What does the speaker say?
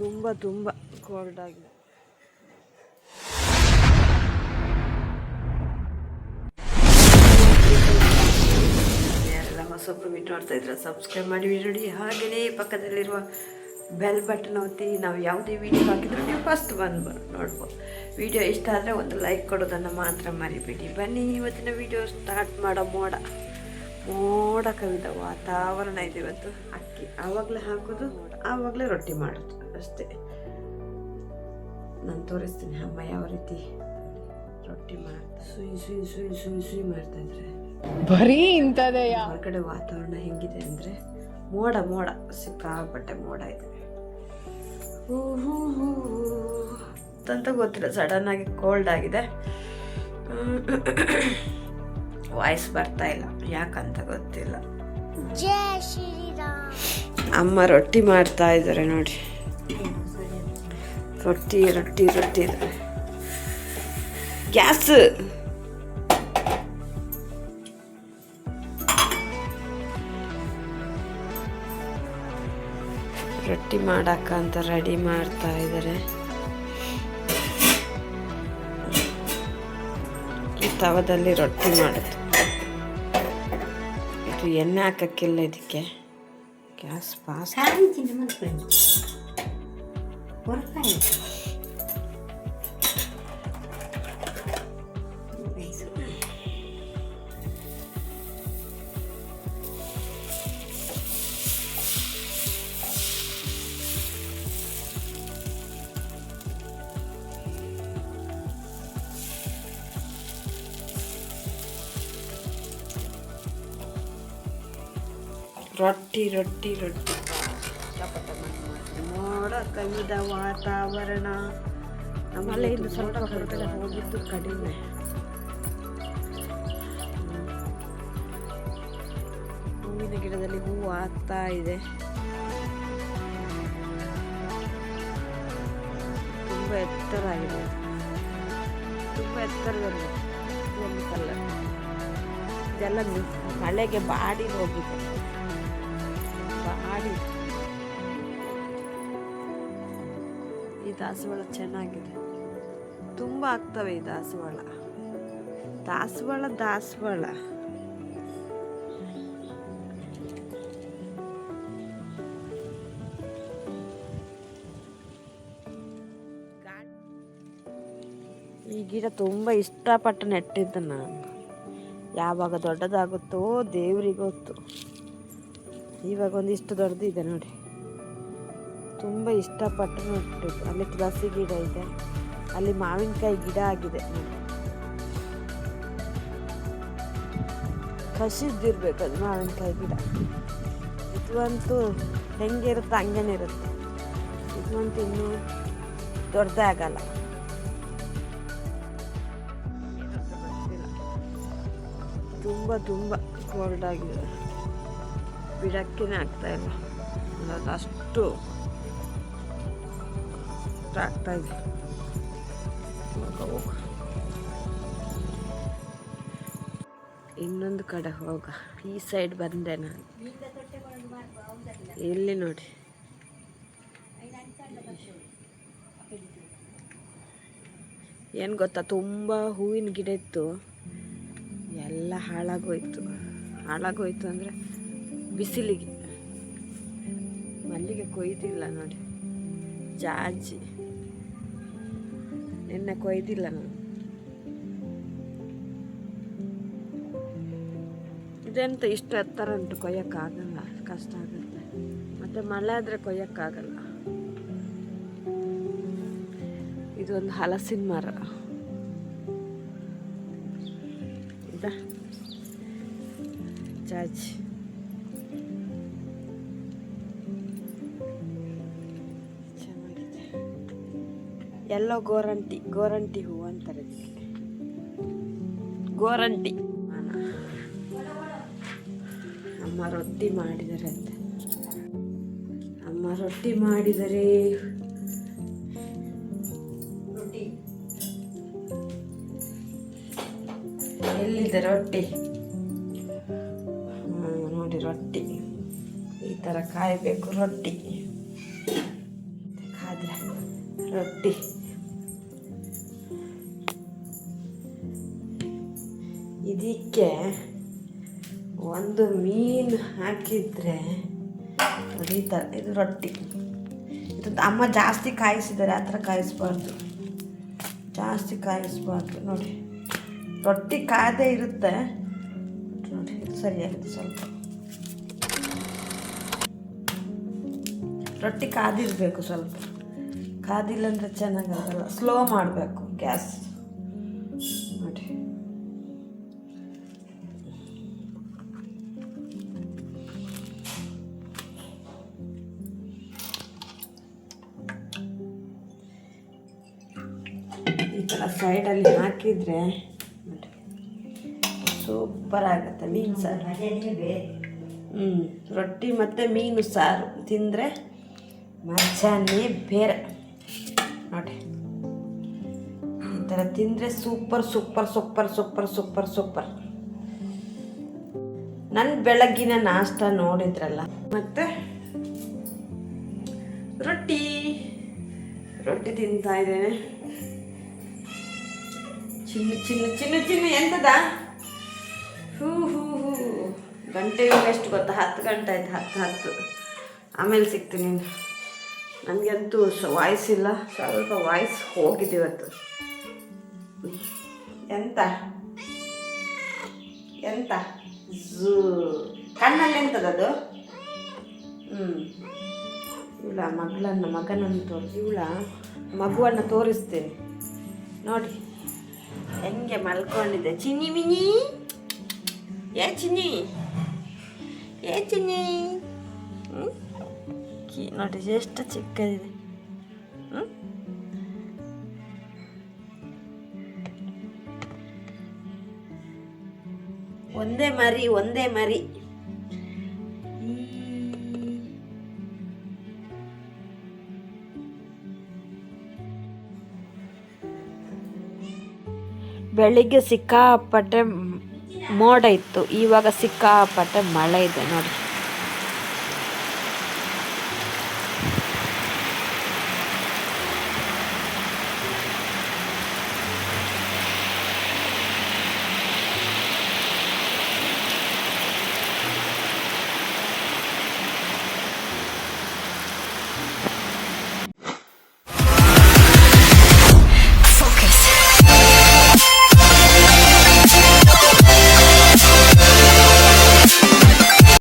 ತುಂಬ ತುಂಬ ಕೋಲ್ಡ್ ಆಗಿದೆ. ಹೊಸೊಬ್ಬರು ವಿಡಿಯೋ ನೋಡ್ತಾ ಇದ್ರೆ ಸಬ್ಸ್ಕ್ರೈಬ್ ಮಾಡಿ ನೋಡಿ. ಹಾಗೆಯೇ ಪಕ್ಕದಲ್ಲಿರುವ ಬೆಲ್ ಬಟನ್ ಒತ್ತಿ. ನಾವು ಯಾವುದೇ ವಿಡಿಯೋ ಹಾಕಿದ್ರು ನೀವು ಫಸ್ಟ್ ಬಂದು ನೋಡ್ಬೋದು. ವಿಡಿಯೋ ಇಷ್ಟ ಆದರೆ ಒಂದು ಲೈಕ್ ಕೊಡೋದನ್ನು ಮಾತ್ರ ಮರಿಬೇಡಿ. ಬನ್ನಿ, ಇವತ್ತಿನ ವಿಡಿಯೋ ಸ್ಟಾರ್ಟ್ ಮಾಡೋ ಮೋಡ. ಮೋಡ ಕವಿದ ವಾತಾವರಣ ಇದೆ ಇವತ್ತು. ಅಕ್ಕಿ ಆವಾಗಲೇ ಹಾಕೋದು ಆವಾಗಲೇ ರೊಟ್ಟಿ ಮಾಡೋದು. ಅಷ್ಟೇ. ನಾನು ತೋರಿಸ್ತೀನಿ ಅಮ್ಮ ಯಾವ ರೀತಿ ರೊಟ್ಟಿ ಮಾಡ್ತಾ ಸುಯಿ ಸುಯಿ ಸುಯಿ ಸುಯಿ ಸುಯಿ ಮಾಡ್ತಾ ಇದ್ರೆ. ಬರೀ ಯಾವ ಹೊರಗಡೆ ವಾತಾವರಣ ಹೆಂಗಿದೆ ಅಂದರೆ ಮೋಡ ಮೋಡ ಸಿಕ್ಕಾಪಟ್ಟೆ ಮೋಡ ಇದೆ. ಹೂ ಹೂ ಹೂ. ಅಂತ ಗೊತ್ತಿಲ್ಲ ಸಡನ್ ಆಗಿ ಕೋಲ್ಡ್ ಆಗಿದೆ. ವಾಯ್ಸ್ ಬರ್ತಾ ಇಲ್ಲ ಯಾಕಂತ ಗೊತ್ತಿಲ್ಲ. ಅಮ್ಮ ರೊಟ್ಟಿ ಮಾಡ್ತಾ ಇದ್ದಾರೆ ನೋಡಿ. ರೊಟ್ಟಿ ರೊಟ್ಟಿ ರೊಟ್ಟಿ ಗ್ಯಾಸ್. ರೊಟ್ಟಿ ಮಾಡಕ್ಕ ಅಂತ ರೆಡಿ ಮಾಡ್ತಾ ಇದ್ದಾರೆ ಈ ತವದಲ್ಲಿ ರೊಟ್ಟಿ ಮಾಡೋದು. ಇದು ಎಣ್ಣೆ ಹಾಕಕ್ಕಿಲ್ಲ ಇದಕ್ಕೆ. ಗ್ಯಾಸ್ ಫಾಸ್ಟ್ ಸಾಧಿಸಿನ ಮಕ್ಕಳು ಹೊರಗಡೆ ರೊಟ್ಟಿ ರೊಟ್ಟಿ ರೊಟ್ಟಿ ಮೋಡ ಕವಿದ ವಾತಾವರಣ. ನಮ್ಮಲ್ಲೇ ಇದು ಸ್ವಲ್ಪ ಹೊರಗಡೆ ಹೋಗಿದ್ದು ಕಡಿಮೆ. ಹೂವಿನ ಗಿಡದಲ್ಲಿ ಹೂವು ಆಗ್ತಾ ಇದೆ. ತುಂಬ ಎತ್ತರ ಆಗಿದೆ ತುಂಬ ಎತ್ತರದಲ್ಲಿ ಒಂದು ಕಲ್ಲರ್ ಇದೆಲ್ಲ ಮಳೆಗೆ ಬಾಡಿ ಹೋಗಿದೆ. ಬಾಡಿ ಈ ದಾಸವಾಳ ಚೆನ್ನಾಗಿದೆ. ತುಂಬ ಆಗ್ತವೆ ಈ ದಾಸವಾಳ. ದಾಸವಾಳ ದಾಸವಾಳ. ಈ ಗಿಡ ತುಂಬ ಇಷ್ಟಪಟ್ಟು ನೆಟ್ಟಿದ್ದೆ ನಾನು. ಯಾವಾಗ ದೊಡ್ಡದಾಗುತ್ತೋ ದೇವರಿಗೊತ್ತು. ಗೊತ್ತು ಇವಾಗ ಒಂದಿಷ್ಟು ದೊಡ್ಡದಿದೆ ನೋಡಿ. ತುಂಬ ಇಷ್ಟಪಟ್ಟು ನೋಡ್ಬಿಟ್ಟು ಅಲ್ಲಿ ತುಳಸಿ ಗಿಡ ಇದೆ. ಅಲ್ಲಿ ಮಾವಿನಕಾಯಿ ಗಿಡ ಆಗಿದೆ. ಕಸಿದ್ದಿರ್ಬೇಕು ಅದು ಮಾವಿನಕಾಯಿ ಗಿಡ. ಇದಂತೂ ಹೆಂಗೆ ಇರುತ್ತೆ ಹಂಗೇನೆ ಇರುತ್ತೆ. ಇದಂತೂ ಇನ್ನೂ ದೊಡ್ಡದೇ ಆಗಲ್ಲ. ತುಂಬ ತುಂಬ ಕೋಲ್ಡ್ ಆಗಿದೆ. ಬಿಡಕ್ಕೇ ಆಗ್ತಾಯಿಲ್ಲ ಅಷ್ಟು ಆಗ್ತಾ ಇದೆ ಹೋಗ. ಇನ್ನೊಂದು ಕಡೆ ಹೋಗ. ಈ ಸೈಡ್ ಬಂದೆ ನಾನು. ಇಲ್ಲಿ ನೋಡಿ? ಏನು ಗೊತ್ತಾ ತುಂಬ ಹೂವಿನ ಗಿಡ ಇತ್ತು. ಎಲ್ಲ ಹಾಳಾಗೋಯ್ತು. ಹಾಳಾಗೋಯ್ತು ಅಂದರೆ ಬಿಸಿಲಿಗೆ. ಮಲ್ಲಿಗೆ ಕೊಯ್ತಿಲ್ಲ ನೋಡಿ. ಜಾಜಿ. ನಿನ್ನೆ ಕೊಯ್ದಿಲ್ಲ ನಾನು. ಇದೆಂತ ಇಷ್ಟು ಎತ್ತರ ಉಂಟು ಕೊಯ್ಯೋಕ್ಕಾಗಲ್ಲ, ಕಷ್ಟ ಆಗುತ್ತೆ. ಮತ್ತು ಮಳೆ ಆದರೆ ಕೊಯ್ಯೋಕ್ಕಾಗಲ್ಲ. ಇದೊಂದು ಹಲಸಿನ ಮರ. ಇದ. ಜಾಜಿ. ಎಲ್ಲೋ ಗೋರಂಟಿ ಗೋರಂಟಿ ಹೂವು ಅಂತಾರೆ ಗೋರಂಟಿ. ಅಮ್ಮ ರೊಟ್ಟಿ ಮಾಡಿದರೆ ಅಂತ. ಅಮ್ಮ ರೊಟ್ಟಿ ಮಾಡಿದರೆ. ಎಲ್ಲಿದೆ ರೊಟ್ಟಿ? ನೋಡಿ ರೊಟ್ಟಿ. ಈ ಥರ ಕಾಯಬೇಕು ರೊಟ್ಟಿ. ಕಾದ್ರೆ. ರೊಟ್ಟಿ. ಇದಕ್ಕೆ ಒಂದು ಮೀನು ಹಾಕಿದರೆ ಥರ ಇದು ರೊಟ್ಟಿ. ಇದು ಅಮ್ಮ ಜಾಸ್ತಿ ಕಾಯಿಸಿದ್ದಾರೆ, ಆ ಥರ ಕಾಯಿಸ್ಬಾರ್ದು. ಜಾಸ್ತಿ ಕಾಯಿಸ್ಬಾರ್ದು, ನೋಡಿ. ರೊಟ್ಟಿ ಕಾಯದೇ ಇರುತ್ತೆ. ನೋಡಿ ಸರಿಯಾಗಿದೆ ಸ್ವಲ್ಪ. ರೊಟ್ಟಿ ಕಾದಿರಬೇಕು ಸ್ವಲ್ಪ. ಕಾದಿಲ್ಲ ಅಂದರೆ ಚೆನ್ನಾಗಾಗಲ್ಲ ಸ್ಲೋ ಮಾಡಬೇಕು ಗ್ಯಾಸ್. ಈ ಥರ ಸೈಡಲ್ಲಿ ಹಾಕಿದರೆ ಸೂಪರ್ ಆಗುತ್ತೆ ಮೀನು ಸಾರು. ಹ್ಞೂ ರೊಟ್ಟಿ ಮತ್ತು ಮೀನು ಸಾರು. ತಿಂದರೆ ಮಜಾನೇ ಬೇರೆ. ನೋಡಿ. ಈ ಥರ ತಿಂದರೆ super super super super super super. ನನ್ನ ಬೆಳಗ್ಗಿನ ನಾಷ್ಟ ನೋಡಿದ್ರಲ್ಲ. ಮತ್ತೆ ರೊಟ್ಟಿ. ರೊಟ್ಟಿ ತಿಂತಾ ಇದ್ದೇನೆ. ಚಿನ್ನು ಚಿನ್ನು ಚಿನ್ನು ಚಿನ್ನು ಎಂತದ? ಹೂ ಹೂ ಹೂ. ಗಂಟೆ ಎಷ್ಟು ಗೊತ್ತಾ? ಹತ್ತು ಗಂಟೆ ಆಯ್ತು, ಹತ್ತು ಹತ್ತು. ಆಮೇಲೆ ಸಿಗ್ತೀನಿ ನನಗಂತೂ ವಾಯ್ಸ್ ಇಲ್ಲ. ಸ್ವಲ್ಪ ವಾಯ್ಸ್ ಹೋಗಿದೆ ಇವತ್ತು. ಎಂತ? ಎಂತ? ಝೂ. ಕಣ್ಣಲ್ಲಿ ಎಂತದದು? ಹ್ಞೂ ಇವಳ ಮಗಳನ್ನು, ಮಗನನ್ನು ತೋರಿಸಿ. ಇವಳ ಮಗುವನ್ನು ತೋರಿಸ್ತೇನೆ. ನೋಡಿ. ಹೆಂಗೆ ಮಲ್ಕೊಂಡಿದ್ದೆ? ಚಿನ್ನಿ ಮಿನಿ ಏ ಚಿನ್ನಿ? ಏ ಚಿನ್ನಿ? ನೋಡಿ, ಎಷ್ಟು ಚಿಕ್ಕದಿದೆ. ಹ್ಞೂ ಒಂದೇ ಮರಿ ಒಂದೇ ಮರಿ. ಬೆಳಿಗ್ಗೆ ಸಿಕ್ಕಾಪಟ್ಟೆ ಮೋಡ ಇತ್ತು. ಇವಾಗ ಸಿಕ್ಕಾಪಟ್ಟೆ ಮಳೆ ಇದೆ ನೋಡಿ.